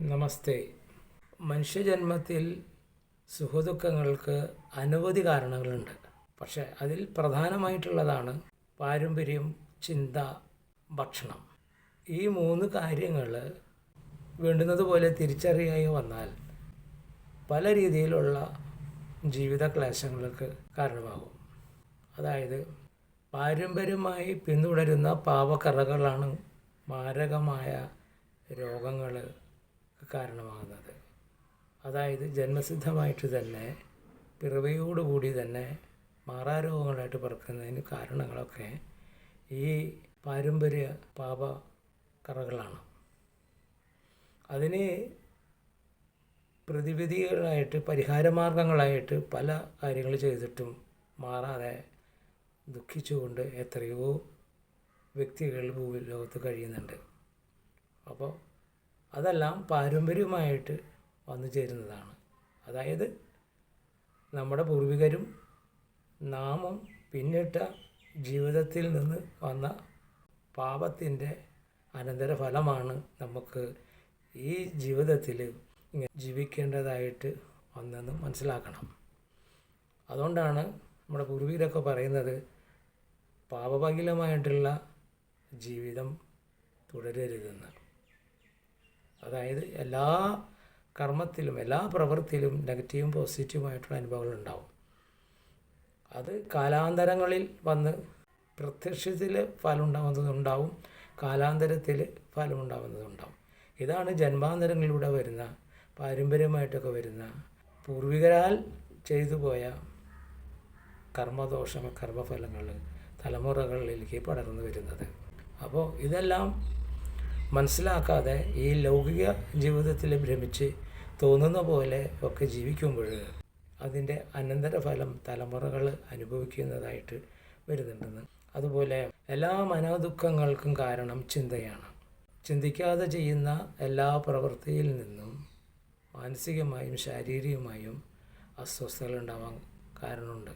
നമസ്തേ. മനുഷ്യജന്മത്തിൽ സുഖദുഃഖങ്ങൾക്ക് അനവധി കാരണങ്ങളുണ്ട്. പക്ഷെ അതിൽ പ്രധാനമായിട്ടുള്ളതാണ് പാരമ്പര്യം ചിന്ത ഭക്ഷണം. ഈ മൂന്ന് കാര്യങ്ങൾ വേണ്ടുന്നതുപോലെ തിരിച്ചറിയായി വന്നാൽ പല രീതിയിലുള്ള ജീവിത ക്ലേശങ്ങൾക്ക് കാരണമാകും. അതായത് പാരമ്പര്യമായി പിന്തുടരുന്ന പാവക്കറകളാണ് മാരകമായ രോഗങ്ങൾ കാരണമാകുന്നത്. അതായത് ജന്മസിദ്ധമായിട്ട് തന്നെ പിറവിയോടുകൂടി തന്നെ മാറാരോഗങ്ങളായിട്ട് പിറക്കുന്നതിന് കാരണങ്ങളൊക്കെ ഈ പാരമ്പര്യ പാപക്കറകളാണ്. അതിന് പ്രതിവിധികളായിട്ട് പരിഹാരമാർഗങ്ങളായിട്ട് പല കാര്യങ്ങൾ ചെയ്തിട്ടും മാറാതെ ദുഃഖിച്ചുകൊണ്ട് എത്രയോ വ്യക്തികൾ ഭൂമി ലോകത്ത് കഴിയുന്നുണ്ട്. അപ്പോൾ അതെല്ലാം പാരമ്പര്യമായിട്ട് വന്നു ചേരുന്നതാണ്. അതായത് നമ്മുടെ പൂർവികരും നാമും പിന്നിട്ട ജീവിതത്തിൽ നിന്ന് വന്ന പാപത്തിന്റെ അനന്തരഫലമാണ് നമുക്ക് ഈ ജീവിതത്തിൽ ഇങ്ങനെ ജീവിക്കേണ്ടതായിട്ട് വന്നെന്ന് മനസ്സിലാക്കണം. അതുകൊണ്ടാണ് നമ്മുടെ പൂർവികരൊക്കെ പറയുന്നത് പാപഭകിലമായിട്ടുള്ള ജീവിതം തുടരരുതെന്ന്. അതായത് എല്ലാ കർമ്മത്തിലും എല്ലാ പ്രവൃത്തിയിലും നെഗറ്റീവും പോസിറ്റീവുമായിട്ടുള്ള അനുഭവങ്ങൾ ഉണ്ടാവും അത് കാലാന്തരങ്ങളിൽ വന്ന് പ്രത്യക്ഷത്തിൽ ഫലം കാലാന്തരത്തിൽ ഫലം ഉണ്ടാവുന്നതുണ്ടാവും ഇതാണ് ജന്മാന്തരങ്ങളിലൂടെ വരുന്ന പാരമ്പര്യമായിട്ടൊക്കെ വരുന്ന പൂർവികരാൽ ചെയ്തു പോയ കർമ്മദോഷ കർമ്മഫലങ്ങൾ തലമുറകളിലേക്ക് പടർന്നു വരുന്നത്. അപ്പോൾ ഇതെല്ലാം മനസ്സിലാക്കാതെ ഈ ലൗകിക ജീവിതത്തിൽ ഭ്രമിച്ച് തോന്നുന്ന പോലെ ഒക്കെ ജീവിക്കുമ്പോൾ അതിന്റെ അനന്തരഫലം തലമുറകൾ അനുഭവിക്കുന്നതായിട്ട് വരുന്നുണ്ടെന്ന്. അതുപോലെ എല്ലാ മനോദുഃഖങ്ങൾക്കും കാരണം ചിന്തയാണ്. ചിന്തിക്കാതെ ചെയ്യുന്ന എല്ലാ പ്രവൃത്തിയിൽ നിന്നും മാനസികമായും ശാരീരികമായും അസ്വസ്ഥതകൾ ഉണ്ടാവാൻ കാരണമുണ്ട്.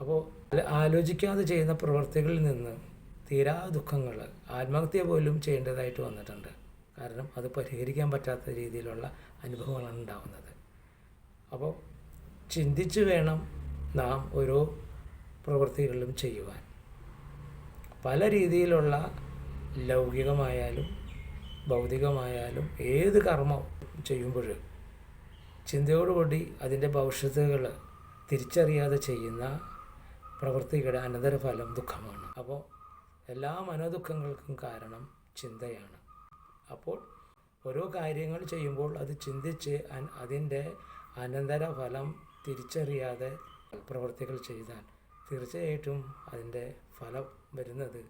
അപ്പോൾ ആലോചിക്കാതെ ചെയ്യുന്ന പ്രവൃത്തികളിൽ നിന്ന് തീരാ ദുഃഖങ്ങൾ. ആത്മഹത്യ പോലും ചെയ്യേണ്ടതായിട്ട് വന്നിട്ടുണ്ട്. കാരണം അത് പരിഹരിക്കാൻ പറ്റാത്ത രീതിയിലുള്ള അനുഭവങ്ങളാണ് ഉണ്ടാകുന്നത്. അപ്പോൾ ചിന്തിച്ച് വേണം നാം ഓരോ പ്രവൃത്തികളിലും ചെയ്യുവാൻ. പല രീതിയിലുള്ള ലൗകികമായാലും ഭൗതികമായാലും ഏത് കർമ്മം ചെയ്യുമ്പോൾ ചിന്തയോടുകൂടി അതിന്റെ ഭവിഷ്യത്തുകൾ തിരിച്ചറിയാതെ ചെയ്യുന്ന പ്രവൃത്തിയുടെ അനന്തരഫലം ദുഃഖമാണ്. അപ്പോൾ എല്ലാ മനോദുഃഖങ്ങൾക്കും കാരണം ചിന്തയാണ്. അപ്പോൾ ഓരോ കാര്യങ്ങൾ ചെയ്യുമ്പോൾ അത് ചിന്തിച്ച് അതിന്റെ അനന്തരഫലം തിരിച്ചറിയാതെ പ്രവർത്തികൾ ചെയ്താൽ തീർച്ചയായിട്ടും അതിന്റെ ഫലം വരുന്നത്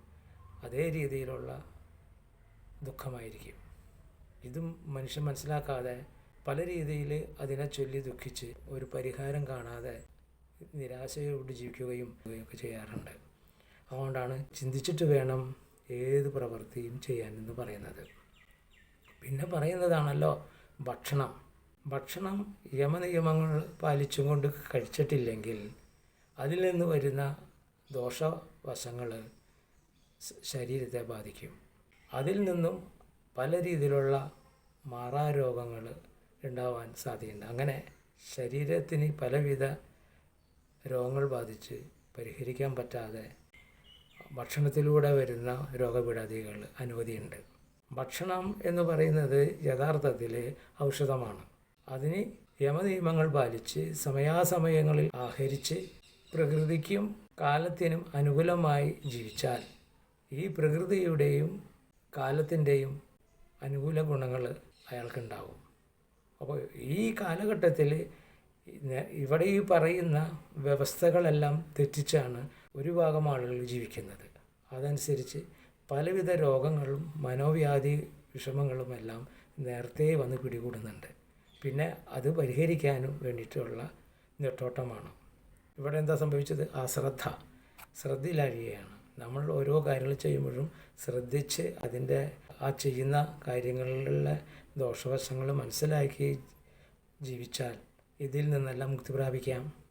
അതേ രീതിയിലുള്ള ദുഃഖമായിരിക്കും. ഇതും മനുഷ്യൻ മനസ്സിലാക്കാതെ പല രീതിയിൽ അതിനെ ചൊല്ലി ദുഃഖിച്ച് ഒരു പരിഹാരം കാണാതെ നിരാശയോട് ജീവിക്കുകയും ഒക്കെ ചെയ്യാറുണ്ട്. അതുകൊണ്ടാണ് ചിന്തിച്ചിട്ട് വേണം ഏത് പ്രവൃത്തിയും ചെയ്യാൻ എന്ന് പറയുന്നത്. പിന്നെ പറയുന്നതാണല്ലോ ഭക്ഷണം. ഭക്ഷണം യമനിയമങ്ങൾ പാലിച്ചും കൊണ്ട് കഴിച്ചിട്ടില്ലെങ്കിൽ അതിൽ നിന്ന് വരുന്ന ദോഷവശങ്ങൾ ശരീരത്തെ ബാധിക്കും. അതിൽ നിന്നും പല രീതിയിലുള്ള മാറാരോഗങ്ങൾ ഉണ്ടാവാൻ സാധ്യതയുണ്ട്. അങ്ങനെ ശരീരത്തിന് പലവിധ രോഗങ്ങൾ ബാധിച്ച് പരിഹരിക്കാൻ പറ്റാതെ ഭക്ഷണത്തിലൂടെ വരുന്ന രോഗപീഠാദികൾ അനവധിയുണ്ട് ഭക്ഷണം എന്ന് പറയുന്നത് യഥാർത്ഥത്തിൽ ഔഷധമാണ്. അതിന് യമനിയമങ്ങൾ പാലിച്ച് സമയാസമയങ്ങളിൽ ആഹരിച്ച് പ്രകൃതിക്കും കാലത്തിനും അനുകൂലമായി ജീവിച്ചാൽ ഈ പ്രകൃതിയുടെയും കാലത്തിന്റെയും അനുകൂല ഗുണങ്ങൾ അയാൾക്കുണ്ടാവും. അപ്പോൾ ഈ കാലഘട്ടത്തിൽ ഇവിടെ ഈ പറയുന്ന വ്യവസ്ഥകളെല്ലാം തെറ്റിച്ചാണ് ഒരു ഭാഗം ആളുകൾ ജീവിക്കുന്നത്. അതനുസരിച്ച് പലവിധ രോഗങ്ങളും മനോവ്യാധി വിഷമങ്ങളും എല്ലാം നേരത്തെ വന്ന് പിടികൂടുന്നുണ്ട്. പിന്നെ അത് പരിഹരിക്കാനും വേണ്ടിയിട്ടുള്ള നെട്ടോട്ടമാണ്. ഇവിടെ എന്താ സംഭവിച്ചത്? അശ്രദ്ധ ശ്രദ്ധയിലഴിയുകയാണ് നമ്മൾ ഓരോ കാര്യങ്ങൾ ചെയ്യുമ്പോഴും ശ്രദ്ധിച്ച് അതിന്റെ ആ ചെയ്യുന്ന കാര്യങ്ങളിലുള്ള ദോഷവശങ്ങൾ മനസ്സിലാക്കി ജീവിച്ചാൽ ഇതിൽ നിന്നെല്ലാം മുക്തി പ്രാപിക്കാം.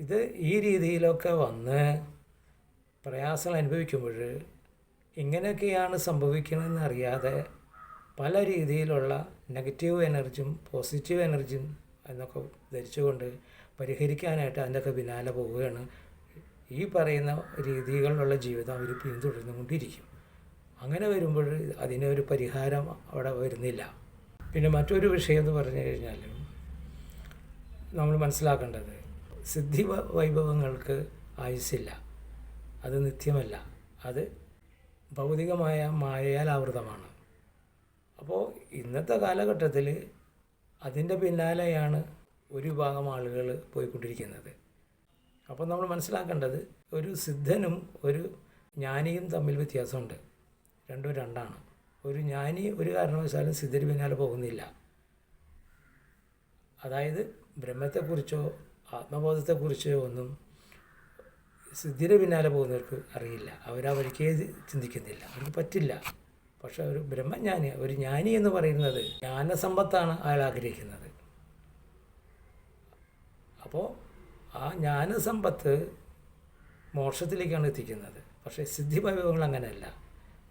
ഇത് ഈ രീതിയിലൊക്കെ വന്ന് പ്രയാസങ്ങൾ അനുഭവിക്കുമ്പോൾ ഇങ്ങനെയൊക്കെയാണ് സംഭവിക്കണമെന്ന് അറിയാതെ പല രീതിയിലുള്ള നെഗറ്റീവ് എനർജിയും പോസിറ്റീവ് എനർജിയും എന്നൊക്കെ ധരിച്ചുകൊണ്ട് പരിഹരിക്കാനായിട്ട് അതിന്റെയൊക്കെ പിന്നാലെ പോവുകയാണ്. ഈ പറയുന്ന രീതികളിലുള്ള ജീവിതം അവർ പിന്തുടർന്നുകൊണ്ടിരിക്കും. അങ്ങനെ വരുമ്പോൾ അതിനൊരു പരിഹാരം അവിടെ വരുന്നില്ല. പിന്നെ മറ്റൊരു വിഷയം എന്ന് പറഞ്ഞു കഴിഞ്ഞാൽ നമ്മൾ മനസ്സിലാക്കേണ്ടത് സിദ്ധി വൈഭവങ്ങൾക്ക് ആയുസ്സില്ല. അത് നിത്യമല്ല. അത് ഭൗതികമായ മായയാൽ ആവൃതമാണ്. അപ്പോൾ ഇന്നത്തെ കാലഘട്ടത്തിൽ അതിന്റെ പിന്നാലെയാണ് ഒരു വിഭാഗം ആളുകൾ പോയിക്കൊണ്ടിരിക്കുന്നത്. അപ്പോൾ നമ്മൾ മനസ്സിലാക്കേണ്ടത് ഒരു സിദ്ധനും ഒരു ജ്ഞാനിയും തമ്മിൽ വ്യത്യാസമുണ്ട്. രണ്ടും രണ്ടാണ്. ഒരു ജ്ഞാനി ഒരു കാരണവശാലും സിദ്ധന് പിന്നാലെ പോകുന്നില്ല. അതായത് ബ്രഹ്മത്തെക്കുറിച്ചോ ആത്മബോധത്തെക്കുറിച്ചോ ഒന്നും സിദ്ധിയുടെ പിന്നാലെ പോകുന്നവർക്ക് അറിയില്ല. അവരാ വഴിക്കേ ചിന്തിക്കുന്നില്ല. അവർക്ക് പറ്റില്ല. പക്ഷെ ഒരു ബ്രഹ്മജ്ഞാനി ഒരു ജ്ഞാനി എന്ന് പറയുന്നത് ജ്ഞാനസമ്പത്താണ് അയാൾ ആഗ്രഹിക്കുന്നത്. അപ്പോൾ ആ ജ്ഞാനസമ്പത്ത് മോക്ഷത്തിലേക്കാണ് എത്തിക്കുന്നത്. പക്ഷേ സിദ്ധി വൈഭവങ്ങൾ അങ്ങനെയല്ല.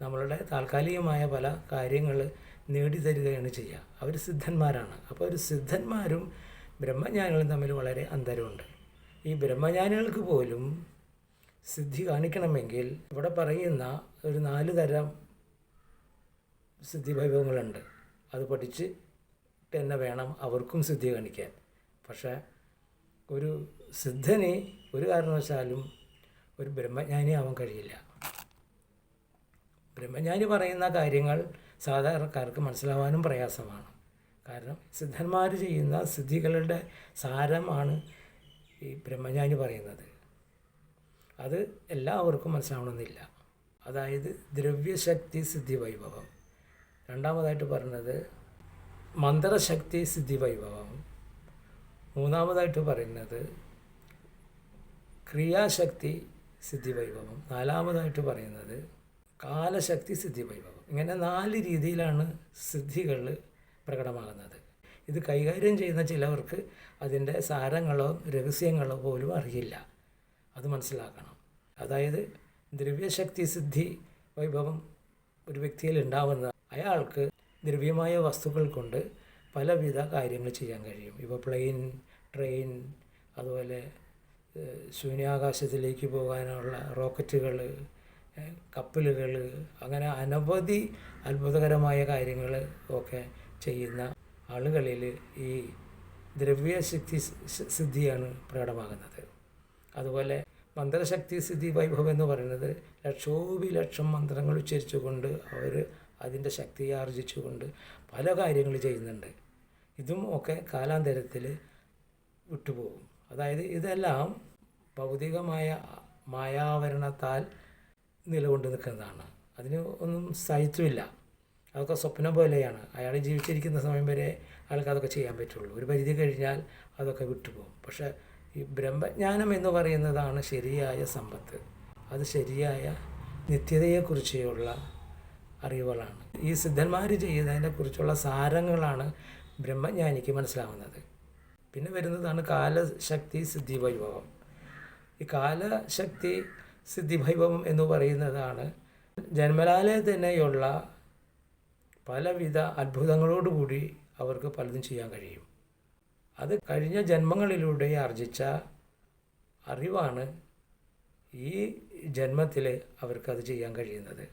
നമ്മളുടെ താൽക്കാലികമായ പല കാര്യങ്ങൾ നേടിത്തരികയാണ് ചെയ്യുക. അവർ സിദ്ധന്മാരാണ്. അപ്പോൾ ഒരു സിദ്ധന്മാരും ബ്രഹ്മജ്ഞാനികളും തമ്മിൽ വളരെ അന്തരമുണ്ട്. ഈ ബ്രഹ്മജ്ഞാനികൾക്ക് പോലും സിദ്ധി കാണിക്കണമെങ്കിൽ ഇവിടെ പറയുന്ന ഒരു നാല് തരം സിദ്ധിവൈഭവങ്ങളുണ്ട്. അത് പഠിച്ച് തന്നെ വേണം അവർക്കും സിദ്ധി കാണിക്കാൻ. പക്ഷേ ഒരു സിദ്ധന് ഒരു കാരണവശാലും ഒരു ബ്രഹ്മജ്ഞാനി ആവാൻ കഴിയില്ല. ബ്രഹ്മജ്ഞാനി പറയുന്ന കാര്യങ്ങൾ സാധാരണക്കാർക്ക് മനസ്സിലാവാനും പ്രയാസമാണ്. കാരണം സിദ്ധന്മാർ ചെയ്യുന്ന സിദ്ധികളുടെ സാരമാണ് ഈ ബ്രഹ്മജ്ഞാനി പറയുന്നത്. അത് എല്ലാവർക്കും മനസ്സിലാവണമെന്നില്ല. അതായത് ദ്രവ്യശക്തി സിദ്ധി വൈഭവം രണ്ടാമതായിട്ട് പറഞ്ഞത് മന്ത്രശക്തി സിദ്ധി വൈഭവം മൂന്നാമതായിട്ട് പറയുന്നത് ക്രിയാശക്തി സിദ്ധി വൈഭവം നാലാമതായിട്ട് പറയുന്നത് കാലശക്തി സിദ്ധി വൈഭവം ഇങ്ങനെ നാല് രീതിയിലാണ് സിദ്ധികൾ പ്രകടമാകുന്നത്. ഇത് കൈകാര്യം ചെയ്യുന്ന ചിലവർക്ക് അതിന്റെ സാരങ്ങളോ രഹസ്യങ്ങളോ പോലും അറിയില്ല. അത് മനസ്സിലാക്കണം. അതായത് ദ്രവ്യശക്തി സിദ്ധി വൈഭവം ഒരു വ്യക്തിയിൽ ഉണ്ടാവുന്ന അയാൾക്ക് ദ്രവ്യമായ വസ്തുക്കൾ കൊണ്ട് പലവിധ കാര്യങ്ങൾ ചെയ്യാൻ കഴിയും. ഇപ്പോൾ പ്ലെയിൻ ട്രെയിൻ അതുപോലെ ശൂന്യാകാശത്തിലേക്ക് പോകാനുള്ള റോക്കറ്റുകൾ കപ്പലുകൾ അങ്ങനെ അനവധി അത്ഭുതകരമായ കാര്യങ്ങൾ ഒക്കെ ചെയ്യുന്ന ആളുകളിൽ ഈ ദ്രവ്യശക്തി സിദ്ധിയാണ് പ്രകടമാകുന്നത്. അതുപോലെ മന്ത്രശക്തി സിദ്ധി വൈഭവം എന്ന് പറയുന്നത് ലക്ഷോപിലക്ഷം മന്ത്രങ്ങൾ ഉച്ചരിച്ചുകൊണ്ട് അവർ അതിന്റെ ശക്തിയെ ആർജിച്ചുകൊണ്ട് പല കാര്യങ്ങൾ ചെയ്യുന്നുണ്ട്. ഇതും ഒക്കെ കാലാന്തരത്തിൽ വിട്ടുപോകും. അതായത് ഇതെല്ലാം ഭൗതികമായ മായാവരണത്താൽ നിലകൊണ്ട് നിൽക്കുന്നതാണ്. അതിന് ഒന്നും സാഹിത്യമില്ല അതൊക്കെ സ്വപ്നം പോലെയാണ്. അയാൾ ജീവിച്ചിരിക്കുന്ന സമയം വരെ അയാൾക്ക് അതൊക്കെ ചെയ്യാൻ പറ്റുള്ളൂ. ഒരു പരിധി കഴിഞ്ഞാൽ അതൊക്കെ വിട്ടുപോകും. പക്ഷേ ഈ ബ്രഹ്മജ്ഞാനം എന്ന് പറയുന്നതാണ് ശരിയായ സമ്പത്ത്. അത് ശരിയായ നിത്യതയെക്കുറിച്ചുള്ള അറിവുകളാണ്. ഈ സിദ്ധന്മാർ ചെയ്യുന്നതിനെക്കുറിച്ചുള്ള സാരങ്ങളാണ് ബ്രഹ്മജ്ഞാനിക്ക് മനസ്സിലാവുന്നത്. പിന്നെ വരുന്നതാണ് കാലശക്തി സിദ്ധി വൈഭവം ഈ കാലശക്തി സിദ്ധി വൈഭവം എന്ന് പറയുന്നതാണ് ജന്മലാലെ തന്നെയുള്ള പലവിധ അത്ഭുതങ്ങളോടുകൂടി അവർക്ക് പലതും ചെയ്യാൻ കഴിയും. അത് കഴിഞ്ഞ ജന്മങ്ങളിലൂടെ ആർജിച്ച അറിവാണ് ഈ ജന്മത്തിൽ അവർക്കത് ചെയ്യാൻ കഴിയുന്നത്.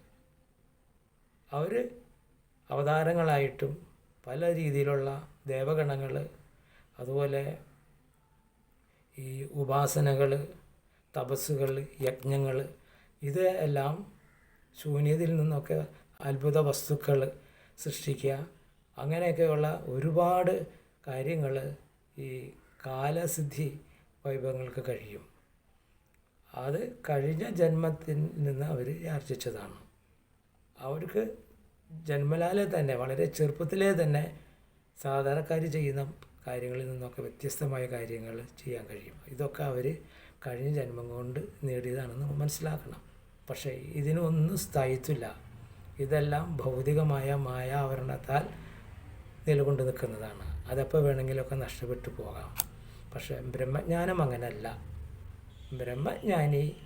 അവർ അവതാരങ്ങളായിട്ടും പല രീതിയിലുള്ള ദേവഗണങ്ങൾ അതുപോലെ ഈ ഉപാസനകൾ തപസ്സുകൾ യജ്ഞങ്ങൾ ഇത് എല്ലാം ശൂന്യതയിൽ നിന്നൊക്കെ അത്ഭുത വസ്തുക്കൾ സൃഷ്ടിക്കുക. അങ്ങനെയൊക്കെയുള്ള ഒരുപാട് കാര്യങ്ങൾ ഈ കാലസിദ്ധി വൈഭവങ്ങൾക്ക് കഴിയും. അത് കഴിഞ്ഞ ജന്മത്തിൽ നിന്ന് അവർ ആർജിച്ചതാണ്. അവർക്ക് ജന്മലാലെ തന്നെ വളരെ ചെറുപ്പത്തിലേ തന്നെ സാധാരണക്കാർ ചെയ്യുന്ന കാര്യങ്ങളിൽ നിന്നൊക്കെ വ്യത്യസ്തമായ കാര്യങ്ങൾ ചെയ്യാൻ കഴിയും. ഇതൊക്കെ അവർ കഴിഞ്ഞ ജന്മം കൊണ്ട് നേടിയതാണെന്ന് മനസ്സിലാക്കണം. പക്ഷേ ഇതിനൊന്നും സ്ഥായിത്വമില്ല. ഇതെല്ലാം ഭൗതികമായ മായാവരണത്താൽ നിലകൊണ്ട് നിൽക്കുന്നതാണ്. അതെപ്പോൾ വേണമെങ്കിലൊക്കെ നഷ്ടപ്പെട്ടു പോകാം. പക്ഷേ ബ്രഹ്മജ്ഞാനം അങ്ങനെയല്ല ബ്രഹ്മജ്ഞാനി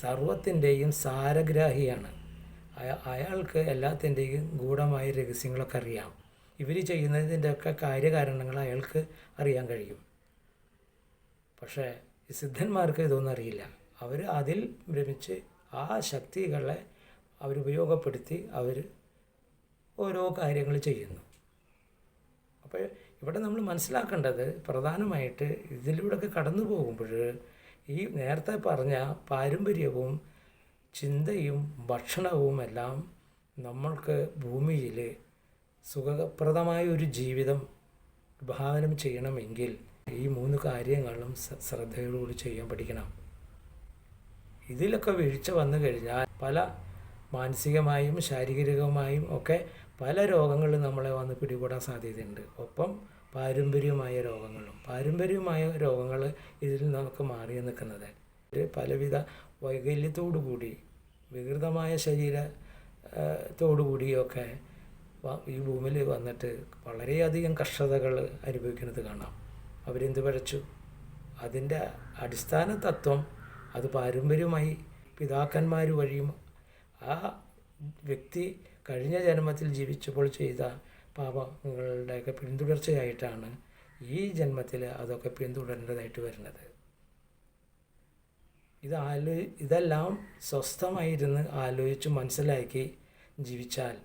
സർവത്തിന്റെയും സാരഗ്രാഹിയാണ്. അയാൾക്ക് എല്ലാത്തിന്റെയും ഗൂഢമായ രഹസ്യങ്ങളൊക്കെ അറിയാം. ഇവർ ചെയ്യുന്നതിന്റെയൊക്കെ കാര്യകാരണങ്ങൾ അയാൾക്ക് അറിയാൻ കഴിയും. പക്ഷേ സിദ്ധന്മാർക്ക് ഇതൊന്നും അറിയില്ല. അവർ അതിൽ ഭ്രമിച്ച് ആ ശക്തികളെ അവരുപയോഗപ്പെടുത്തി അവർ ഓരോ കാര്യങ്ങൾ ചെയ്യുന്നു. അപ്പോൾ ഇവിടെ നമ്മൾ മനസ്സിലാക്കേണ്ടത് പ്രധാനമായിട്ട് ഇതിലൂടെയൊക്കെ കടന്നു പോകുമ്പോൾ ഈ നേരത്തെ പറഞ്ഞ പാരമ്പര്യവും ചിന്തയും ഭക്ഷണവും എല്ലാം നമ്മൾക്ക് ഭൂമിയിൽ സുഖപ്രദമായ ഒരു ജീവിതം വിഭാവനം ചെയ്യണമെങ്കിൽ ഈ മൂന്ന് കാര്യങ്ങളും ശ്രദ്ധയോടുകൂടി ചെയ്യാൻ പഠിക്കണം. ഇതിലൊക്കെ വീഴ്ച വന്നു കഴിഞ്ഞാൽ പല മാനസികമായും ശാരീരികമായും ഒക്കെ പല രോഗങ്ങളും നമ്മളെ വന്ന് പിടികൂടാൻ സാധ്യതയുണ്ട്. ഒപ്പം പാരമ്പര്യമായ രോഗങ്ങളും പാരമ്പര്യമായ രോഗങ്ങൾ ഇതിൽ നമുക്ക് മാറി നിൽക്കുന്നത്. പലവിധ വൈകല്യത്തോടു കൂടി വികൃതമായ ശരീര ആ, ത്തോടുകൂടിയൊക്കെ ഈ ഭൂമിയിൽ വന്നിട്ട് വളരെയധികം കഷ്ടതകൾ അനുഭവിക്കുന്നത് കാണാം. അവരെന്ത് വരച്ചു അതിന്റെ അടിസ്ഥാന തത്വം അത് പാരമ്പര്യമായി പിതാക്കന്മാർ വഴിയും ആ വ്യക്തി കഴിഞ്ഞ ജന്മത്തിൽ ജീവിച്ചപ്പോൾ ചെയ്ത പാപങ്ങളുടെയൊക്കെ പിന്തുടർച്ചയായിട്ടാണ് ഈ ജന്മത്തിൽ അതൊക്കെ പിന്തുടരേണ്ടതായിട്ട് വരുന്നത്. ഇത് ആലോ ഇതെല്ലാം സ്വസ്ഥമായിരുന്ന് ആലോചിച്ച് മനസ്സിലാക്കി ജീവിച്ചാൽ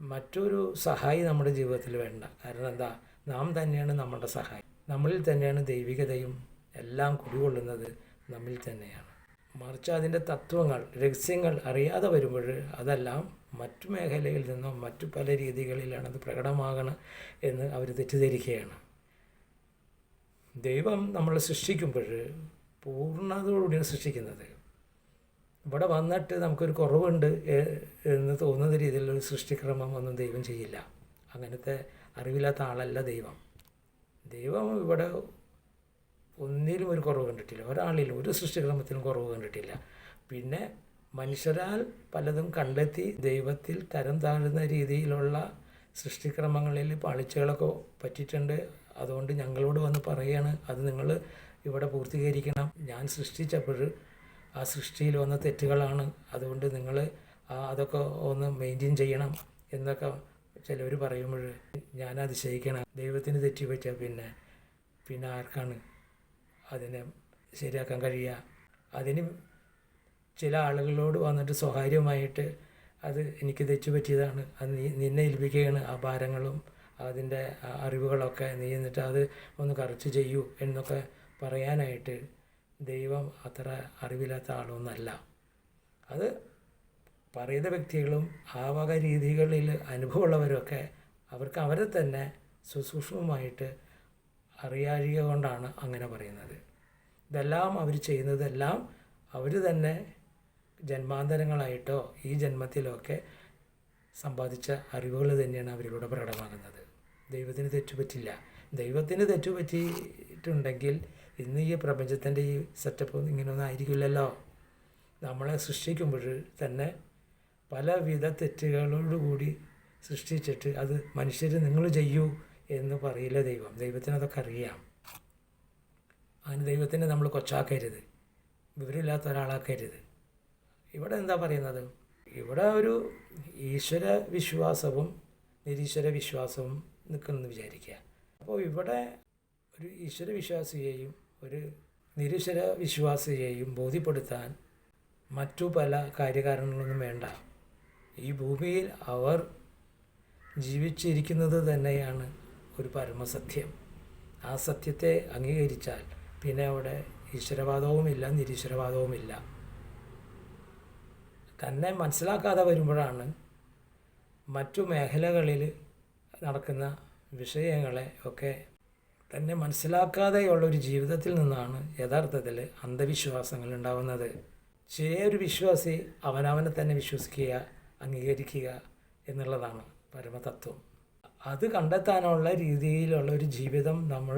മറ്റൊരു സഹായി നമ്മുടെ ജീവിതത്തിൽ വേണ്ട. കാരണം എന്താ? നാം തന്നെയാണ് നമ്മുടെ സഹായി. നമ്മളിൽ തന്നെയാണ് ദൈവികതയും എല്ലാം കുടികൊള്ളുന്നത് നമ്മിൽ തന്നെയാണ്. മറിച്ച് അതിന്റെ തത്വങ്ങൾ രഹസ്യങ്ങൾ അറിയാതെ വരുമ്പോൾ അതെല്ലാം മറ്റു മേഖലയിൽ നിന്നും മറ്റു പല രീതികളിലാണ് അത് പ്രകടമാകണം എന്ന് അവർ തെറ്റിദ്ധരിക്കുകയാണ്. ദൈവം നമ്മൾ സൃഷ്ടിക്കുമ്പോൾ പൂർണതയോടുകൂടിയാണ് സൃഷ്ടിക്കുന്നത്. ഇവിടെ വന്നിട്ട് നമുക്കൊരു കുറവുണ്ട് എന്ന് തോന്നുന്ന രീതിയിലുള്ള സൃഷ്ടിക്രമം ഒന്നും ദൈവം ചെയ്യില്ല. അങ്ങനത്തെ അറിവില്ലാത്ത ആളല്ല ദൈവം. ദൈവം ഇവിടെ ഒന്നിലും ഒരു കുറവ് കണ്ടിട്ടില്ല. ഒരാളിലും ഒരു സൃഷ്ടിക്രമത്തിലും കുറവ് കണ്ടിട്ടില്ല. പിന്നെ മനുഷ്യരാൽ പലതും കണ്ടെത്തി ദൈവത്തിൽ തരം താഴുന്ന രീതിയിലുള്ള സൃഷ്ടിക്രമങ്ങളിൽ പാളിച്ചകളൊക്കെ പറ്റിയിട്ടുണ്ട്. അതുകൊണ്ട് ഞങ്ങളോട് വന്ന് പറയുകയാണ് അത് നിങ്ങൾ ഇവിടെ പൂർത്തീകരിക്കണം. ഞാൻ സൃഷ്ടിച്ചപ്പോൾ ആ സൃഷ്ടിയിൽ വന്ന തെറ്റുകളാണ്. അതുകൊണ്ട് നിങ്ങൾ അതൊക്കെ ഒന്ന് മെയിന്റെയിൻ ചെയ്യണം എന്നൊക്കെ ചിലവർ പറയുമ്പോൾ ഞാൻ അതിശയിക്കണം. ദൈവത്തിന് തെറ്റി പറ്റിയ പിന്നെ പിന്നെ ആർക്കാണ്? അതിനെ ശരിയാക്കാൻ കഴിയുക. അതിന് ചില ആളുകളോട് വന്നിട്ട് സ്വകാര്യമായിട്ട് അത് എനിക്ക് തെച്ചു പറ്റിയതാണ്. അത് നീ നിന്നെ ഏൽപ്പിക്കുകയാണ്. ആ ഭാരങ്ങളും അതിന്റെ അറിവുകളൊക്കെ നീ എന്നിട്ട് അത് ഒന്ന് കറച്ച് ചെയ്യൂ എന്നൊക്കെ പറയാനായിട്ട് ദൈവം അത്ര അറിവില്ലാത്ത ആളൊന്നല്ല. അത് പറയുന്ന വ്യക്തികളും ആ വക രീതികളിൽ അനുഭവമുള്ളവരൊക്കെ അവർക്ക് അവരെ തന്നെ സുസൂക്ഷ്മമായിട്ട് അറിയാഴിക കൊണ്ടാണ് അങ്ങനെ പറയുന്നത്. ഇതെല്ലാം അവർ ചെയ്യുന്നതെല്ലാം അവർ തന്നെ ജന്മാന്തരങ്ങളായിട്ടോ ഈ ജന്മത്തിലൊക്കെ സമ്പാദിച്ച അറിവുകൾ തന്നെയാണ് അവരിലൂടെ പ്രകടമാകുന്നത്. ദൈവത്തിന് തെറ്റുപറ്റില്ല. ദൈവത്തിന് തെറ്റുപറ്റിയിട്ടുണ്ടെങ്കിൽ ഇന്ന് ഈ പ്രപഞ്ചത്തിന്റെ ഈ സെറ്റപ്പ് ഇങ്ങനെയൊന്നും ആയിരിക്കില്ലല്ലോ. നമ്മളെ സൃഷ്ടിക്കുമ്പോൾ തന്നെ പലവിധ തെറ്റുകളോടുകൂടി സൃഷ്ടിച്ചിട്ട് അത് മനുഷ്യർ നിങ്ങൾ ചെയ്യൂ. എന്ന് പറയില്ല ദൈവം. ദൈവത്തിന് അതൊക്കെ അറിയാം. അങ്ങനെ ദൈവത്തിനെ നമ്മൾ കൊച്ചാക്കരുത്. വിവരമില്ലാത്ത ഒരാളാക്കരുത്. ഇവിടെ എന്താ പറയുന്നത്? ഇവിടെ ഒരു ഈശ്വര വിശ്വാസവും നിരീശ്വര വിശ്വാസവും നിൽക്കുമെന്ന് വിചാരിക്കുക. അപ്പോൾ ഇവിടെ ഒരു ഈശ്വര വിശ്വാസിയെയും ഒരു നിരീശ്വര വിശ്വാസിയെയും ബോധ്യപ്പെടുത്താൻ മറ്റു പല കാര്യകാരണങ്ങളൊന്നും വേണ്ട. ഈ ഭൂമിയിൽ അവർ ജീവിച്ചിരിക്കുന്നത് തന്നെയാണ് ഒരു പരമസത്യം. ആ സത്യത്തെ അംഗീകരിച്ചാൽ പിന്നെ അവിടെ ഈശ്വരവാദവുമില്ല നിരീശ്വരവാദവുമില്ല തന്നെ മനസ്സിലാക്കാതെ വരുമ്പോഴാണ് മറ്റു മേഖലകളിൽ നടക്കുന്ന വിഷയങ്ങളെ ഒക്കെ തന്നെ മനസ്സിലാക്കാതെയുള്ള ഒരു ജീവിതത്തിൽ നിന്നാണ് യഥാർത്ഥത്തിൽ അന്ധവിശ്വാസങ്ങൾ ഉണ്ടാവുന്നത്. ചെറിയൊരു വിശ്വാസി അവനവനെ തന്നെ വിശ്വസിക്കുക അംഗീകരിക്കുക എന്നുള്ളതാണ് പരമതത്വം. അത് കണ്ടെത്താനുള്ള രീതിയിലുള്ള ഒരു ജീവിതം നമ്മൾ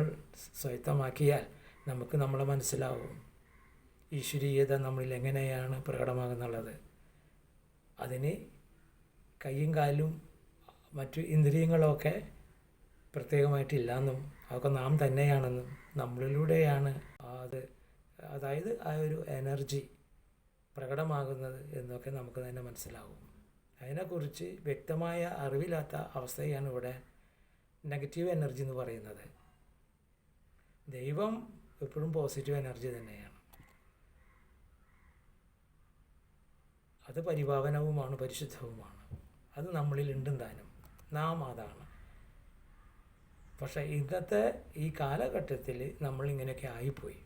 സ്വയത്തമാക്കിയാൽ നമുക്ക് നമ്മളെ മനസ്സിലാവും. ഈശ്വരീയത നമ്മളിൽ എങ്ങനെയാണ് പ്രകടമാകുന്നുള്ളത്. അതിന് കയ്യും കാലും മറ്റു ഇന്ദ്രിയങ്ങളൊക്കെ പ്രത്യേകമായിട്ടില്ലെന്നും അതൊക്കെ നാം തന്നെയാണെന്നും നമ്മളിലൂടെയാണ് അത് അതായത് ആ ഒരു എനർജി പ്രകടമാകുന്നത് എന്നൊക്കെ നമുക്ക് തന്നെ മനസ്സിലാവും. അതിനെക്കുറിച്ച് വ്യക്തമായ അറിവില്ലാത്ത അവസ്ഥയാണ് ഇവിടെ നെഗറ്റീവ് എനർജി എന്ന് പറയുന്നത്. ദൈവം എപ്പോഴും പോസിറ്റീവ് എനർജി തന്നെയാണ്. അത് പരിപാവനവുമാണ് പരിശുദ്ധവുമാണ്. അത് നമ്മളിൽ ഉണ്ടും നാം അതാണ്. പക്ഷേ ഇന്നത്തെ ഈ കാലഘട്ടത്തിൽ നമ്മളിങ്ങനെയൊക്കെ ആയിപ്പോയി.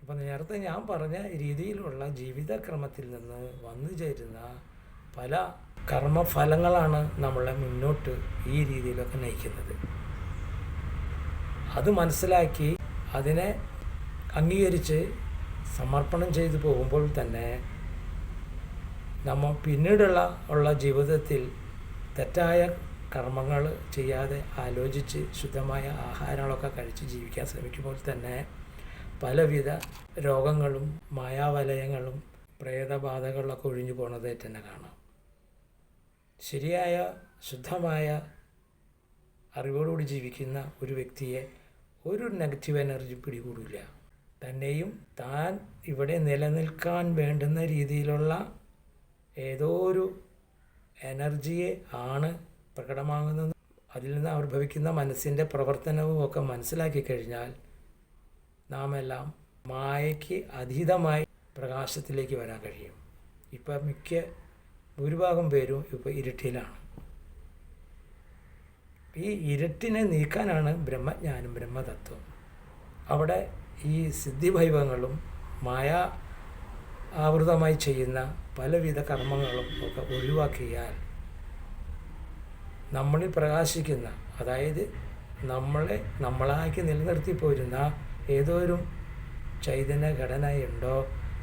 അപ്പം നേരത്തെ ഞാൻ പറഞ്ഞ രീതിയിലുള്ള ജീവിതക്രമത്തിൽ നിന്ന് വന്നു ചേരുന്ന പല കർമ്മഫലങ്ങളാണ് നമ്മളെ മുന്നോട്ട് ഈ രീതിയിലൊക്കെ നയിക്കുന്നത്. അത് മനസ്സിലാക്കി അതിനെ അംഗീകരിച്ച് സമർപ്പണം ചെയ്തു പോകുമ്പോൾ തന്നെ നമ്മൾ പിന്നീടുള്ള ഉള്ള ജീവിതത്തിൽ തെറ്റായ കർമ്മങ്ങൾ ചെയ്യാതെ ആലോചിച്ച് ശുദ്ധമായ ആഹാരങ്ങളൊക്കെ കഴിച്ച് ജീവിക്കാൻ ശ്രമിക്കുമ്പോൾ തന്നെ പലവിധ രോഗങ്ങളും മായാവലയങ്ങളും പ്രേതബാധകളിലൊക്കെ ഒഴിഞ്ഞു പോണതായിട്ട് തന്നെ കാണാം. ശരിയായ ശുദ്ധമായ അറിവോടുകൂടി ജീവിക്കുന്ന ഒരു വ്യക്തിയെ ഒരു നെഗറ്റീവ് എനർജി പിടികൂടില്ല. തന്നെയും താൻ ഇവിടെ നിലനിൽക്കാൻ വേണ്ടുന്ന രീതിയിലുള്ള ഏതോ ഒരു എനർജിയെ ആണ് പ്രകടമാകുന്നത്. അതിൽ നിന്ന് ആവിർഭവിക്കുന്ന മനസ്സിന്റെ പ്രവർത്തനവും ഒക്കെ മനസ്സിലാക്കി കഴിഞ്ഞാൽ നാം എല്ലാം മായയ്ക്ക് അതീതമായി പ്രകാശത്തിലേക്ക് വരാൻ കഴിയും. ഇപ്പം മിക്ക ഭൂരിഭാഗം പേരും ഇപ്പോൾ ഇരുട്ടിലാണ്. ഈ ഇരുട്ടിനെ നീക്കാനാണ് ബ്രഹ്മജ്ഞാനം ബ്രഹ്മതത്വം. അവിടെ ഈ സിദ്ധിവൈഭവങ്ങളും മായ ആവൃതമായി ചെയ്യുന്ന പലവിധ കർമ്മങ്ങളും ഒക്കെ ഒഴിവാക്കിയാൽ നമ്മളിൽ പ്രകാശിക്കുന്ന അതായത് നമ്മളെ നമ്മളാക്കി നിലനിർത്തി പോരുന്ന ഏതോ ഒരു ചൈതന്യ ഘടനയുണ്ടോ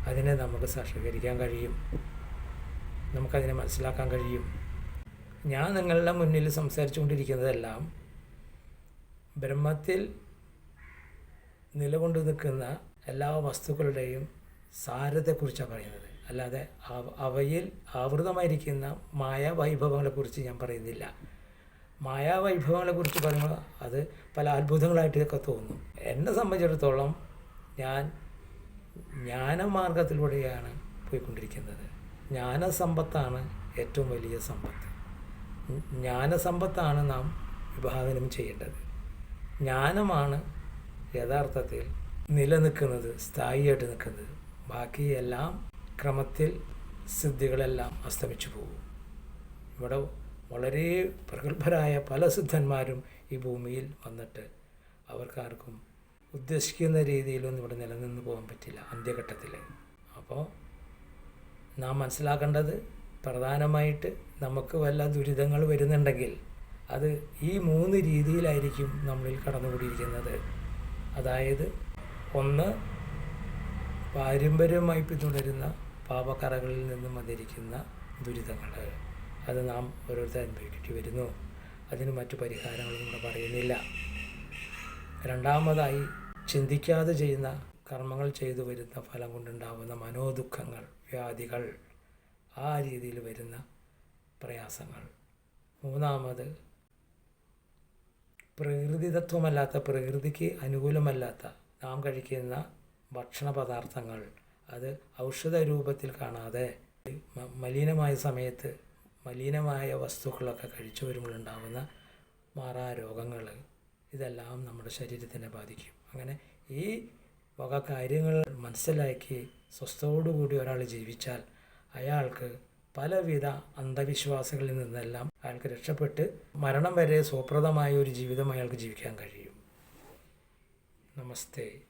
അതിനെ നമുക്ക് സാക്ഷീകരിക്കാൻ കഴിയും. നമുക്കതിനെ മനസ്സിലാക്കാൻ കഴിയും. ഞാൻ നിങ്ങളുടെ മുന്നിൽ സംസാരിച്ചുകൊണ്ടിരിക്കുന്നതെല്ലാം ബ്രഹ്മത്തിൽ നിലകൊണ്ടു നിൽക്കുന്ന എല്ലാ വസ്തുക്കളുടെയും സാരത്തെക്കുറിച്ചാണ് പറയുന്നത്. അല്ലാതെ അവ- അവയിൽ ആവൃതമായിരിക്കുന്ന മായാവൈഭവങ്ങളെക്കുറിച്ച് ഞാൻ പറയുന്നില്ല. മായാവൈഭവങ്ങളെക്കുറിച്ച് പറയുമ്പോൾ അത് പല അത്ഭുതങ്ങളായിട്ടൊക്കെ തോന്നും. എന്നെ സംബന്ധിച്ചിടത്തോളം ഞാൻ ജ്ഞാനമാർഗത്തിലൂടെയാണ് പോയിക്കൊണ്ടിരിക്കുന്നത്. ജ്ഞാനസമ്പത്താണ് ഏറ്റവും വലിയ സമ്പത്ത്. ജ്ഞാനസമ്പത്താണ് നാം വിഭാവനം ചെയ്യേണ്ടത്. ജ്ഞാനമാണ് യഥാർത്ഥത്തിൽ നിലനിൽക്കുന്നത് സ്ഥായിയായിട്ട് നിൽക്കുന്നത്. ബാക്കിയെല്ലാം ക്രമത്തിൽ സിദ്ധികളെല്ലാം അസ്തമിച്ചു പോകും. ഇവിടെ വളരെ പ്രഗത്ഭരായ പല സിദ്ധന്മാരും ഈ ഭൂമിയിൽ വന്നിട്ട് അവർക്കാർക്കും ഉദ്ദേശിക്കുന്ന രീതിയിലൊന്നും ഇവിടെ നിലനിന്ന് പോകാൻ പറ്റില്ല അന്ത്യഘട്ടത്തിൽ അപ്പോൾ നാം മനസ്സിലാക്കേണ്ടത് പ്രധാനമായിട്ട് നമുക്ക് വല്ല ദുരിതങ്ങൾ വരുന്നുണ്ടെങ്കിൽ അത് ഈ മൂന്ന് രീതിയിലായിരിക്കും നമ്മളിൽ കടന്നുകൂടിയിരിക്കുന്നത്. അതായത് ഒന്ന് പാരമ്പര്യമായി പിന്തുടരുന്ന പാപക്കറകളിൽ നിന്നും വന്നിരിക്കുന്ന ദുരിതങ്ങൾ. അത് നാം ഓരോരുത്തർ അനുഭവിക്കേണ്ടി വരുന്നു. അതിന് മറ്റു പരിഹാരങ്ങളും ഇവിടെ പറയുന്നില്ല. രണ്ടാമതായി ചിന്തിക്കാതെ ചെയ്യുന്ന കർമ്മങ്ങൾ ചെയ്തു വരുന്ന ഫലം കൊണ്ടുണ്ടാകുന്ന മനോദുഃഖങ്ങൾ. വ്യാധികൾ ആ രീതിയിൽ വരുന്ന പ്രയാസങ്ങൾ. മൂന്നാമത് പ്രകൃതിതത്വമല്ലാത്ത പ്രകൃതിക്ക് അനുകൂലമല്ലാത്ത നാം കഴിക്കുന്ന ഭക്ഷണ പദാർത്ഥങ്ങൾ അത് ഔഷധ രൂപത്തിൽ കാണാതെ മലിനമായ സമയത്ത് മലിനമായ വസ്തുക്കളൊക്കെ കഴിച്ചു വരുമ്പോഴുണ്ടാകുന്ന മാറാ രോഗങ്ങൾ ഇതെല്ലാം നമ്മുടെ ശരീരത്തിനെ ബാധിക്കും. അങ്ങനെ ഈ വക കാര്യങ്ങൾ മനസ്സിലാക്കി സ്വസ്ഥതയോടുകൂടി ഒരാൾ ജീവിച്ചാൽ അയാൾക്ക് പലവിധ അന്ധവിശ്വാസങ്ങളിൽ നിന്നെല്ലാം അയാൾക്ക് രക്ഷപ്പെട്ട് മരണം വരെ സുപ്രദമായ ഒരു ജീവിതം അയാൾക്ക് ജീവിക്കാൻ കഴിയും. നമസ്തേ.